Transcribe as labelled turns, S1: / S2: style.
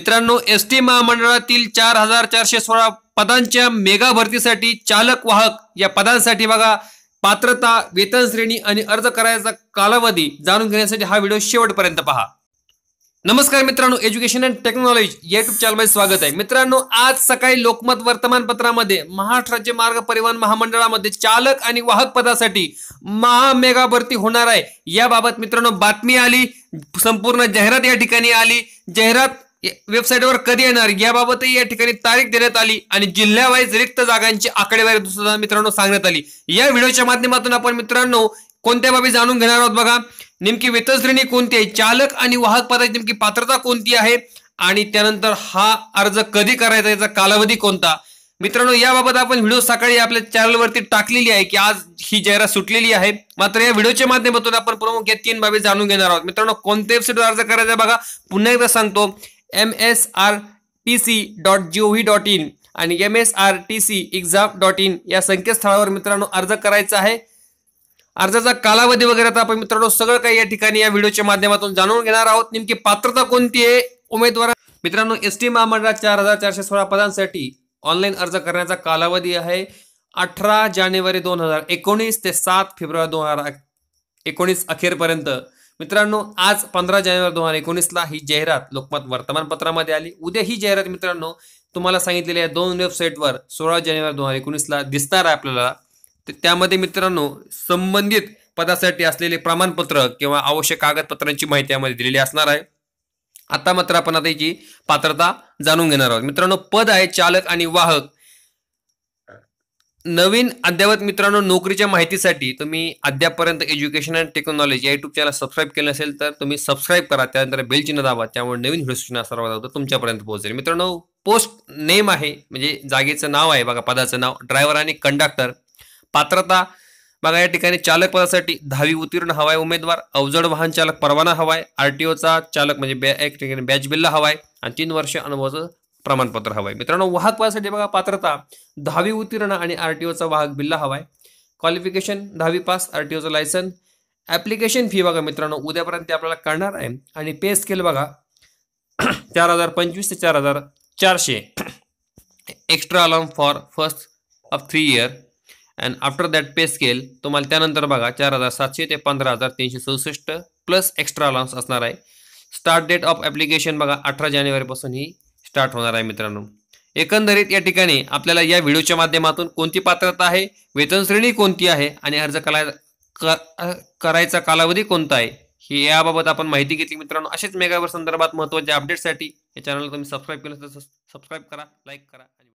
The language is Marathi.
S1: मित्रांनो एस टी महामंडळातील चार हजार चारशे सोळा पदांच्या मेगा भरतीसाठी चालक वाहक या पदांसाठी बघा पात्रता वेतन श्रेणी आणि अर्ज करायचा कालावधी जाणून घेण्यासाठी हा व्हिडिओ शेवटपर्यंत पहा. नमस्कार मित्रांनो एज्युकेशन अँड टेक्नॉलॉजी या युट्यूब चॅनलमध्ये स्वागत आहे. मित्रांनो आज सकाळी लोकमत वर्तमानपत्रामध्ये महाराष्ट्र राज्य मार्ग परिवहन महामंडळामध्ये चालक आणि वाहक पदासाठी महामेगा भरती होणार आहे. याबाबत मित्रांनो बातमी आली संपूर्ण जाहिरात या ठिकाणी आली. जाहिरात वेबसाईटवर कधी येणार? याबाबतही या ठिकाणी तारीख देण्यात आली आणि जिल्ह्यावाईज रिक्त जागांची आकडेवारी सुद्धा मित्रांनो सांगण्यात आली. या व्हिडिओच्या माध्यमातून आपण मित्रांनो कोणत्या बाबी जाणून घेणार आहोत बघा. नेमकी वेतनश्रेणी कोणती आहे? चालक आणि वाहक पदाची नेमकी पात्रता कोणती आहे? आणि त्यानंतर हा अर्ज कधी करायचा याचा कालावधी कोणता? मित्रांनो याबाबत आपण व्हिडिओ सकाळी आपल्या चॅनलवरती टाकलेली आहे की आज ही जाहिरात सुटलेली आहे. मात्र या व्हिडिओच्या माध्यमातून आपण प्रमुख या तीन बाबी जाणून घेणार आहोत. मित्रांनो कोणत्या वेबसाईटवर अर्ज करायचा बघा. पुन्हा एकदा सांगतो. M S R T C dot G O V dot in आणि M S R T C exam dot in या संकेतस्थळावर मित्रांनो अर्ज करायचा आहे. अर्जाचा कालावधी वगैरे आता आपण मित्रांनो सगळं काही या ठिकाणी या व्हिडिओच्या माध्यमातून जाणून घेणार आहोत. नेमकी पात्रता कोणती आहे? उमेदवार मित्रांनो एस टी महामंडळात चार हजार चारशे सोळा पदांसाठी ऑनलाईन अर्ज करण्याचा कालावधी आहे. अठरा जानेवारी दोन हजार एकोणीस ते सात फेब्रुवारी दोन हजार एकोणीस अखेरपर्यंत. मित्रांनो आज पंधरा जानेवारी दोन हजार एकोणीसला ही जाहिरात लोकमत वर्तमानपत्रामध्ये आली. उद्या ही जाहिरात मित्रांनो तुम्हाला सांगितलेल्या दोन वेबसाईटवर सोळा जानेवारी दोन हजार एकोणीसला दिसणार आहे आपल्याला. तर त्यामध्ये मित्रांनो संबंधित पदासाठी असलेले प्रमाणपत्र किंवा आवश्यक कागदपत्रांची माहिती यामध्ये दिलेली असणार आहे. आता मात्र आपण आता याची पात्रता जाणून घेणार आहोत. मित्रांनो पद आहे चालक आणि वाहक. नवीन अद्यावत मित्रांनो नोकरीच्या माहितीसाठी तुम्ही अद्यापर्यंत एज्युकेशन अँड टेक्नॉलॉजी या युट्यूब चॅनल सबस्क्राईब केलं असेल तर तुम्ही सबस्क्राईब करा. त्यानंतर बेल चिन्ह दाबा. त्यामुळे नवीन व्हिडिओ सूचना सर्वात अगोदर तुमच्यापर्यंत पोहोचेल. मित्रांनो पोस्ट नेम आहे म्हणजे जागेचं नाव आहे बघा पदाचं नाव. ड्रायव्हर आणि कंडक्टर पात्रता बघा या ठिकाणी चालक पदासाठी दहावी उत्तीर्ण हवाय उमेदवार. अवजड वाहन चालक परवाना हवाय. आरटीओचा चालक म्हणजे बॅ एक ठिकाणी बॅच बिल्ला हवाय. आणि तीन वर्ष अनुभवाचं प्रमाणपत्र हवं आहे मित्रांनो वाहक पदासाठी बघा पात्रता दहावी उत्तीर्ण आणि आर टी ओचा वाहक बिल्ला आहे क्वालिफिकेशन दहावी पास आर टी ओचं लायसन ॲप्लिकेशन फी बघा मित्रांनो उद्यापर्यंत ते आपल्याला कळणार आहे. आणि पे स्केल बघा चार हजार पंचवीस ते चार हजार चारशे. Extra alarm for first of three year and after that pay scale तुम्हाला त्यानंतर बघा चार हजार सातशे ते पंधरा हजार तीनशे सदुसष्ट प्लस एक्स्ट्रा अलाउन्स असणार आहे. स्टार्ट डेट ऑफ ॲप्लिकेशन बघा अठरा जानेवारीपासून ही स्टार्ट होणार आहे मित्रांनो. एकंदरीत या ठिकाणी आपल्याला या व्हिडिओच्या माध्यमातून कोणती पात्रता आहे वेतन श्रेणी कोणती आहे आणि अर्ज कला करायचा कालावधी कोणता आहे ही याबाबत आपण माहिती घेतली मित्रांनो. असेच मेगावर संदर्भात महत्त्वाच्या अपडेटसाठी या चॅनलला तुम्ही सबस्क्राईब केलं तर सबस्क्राईब करा लाईक करा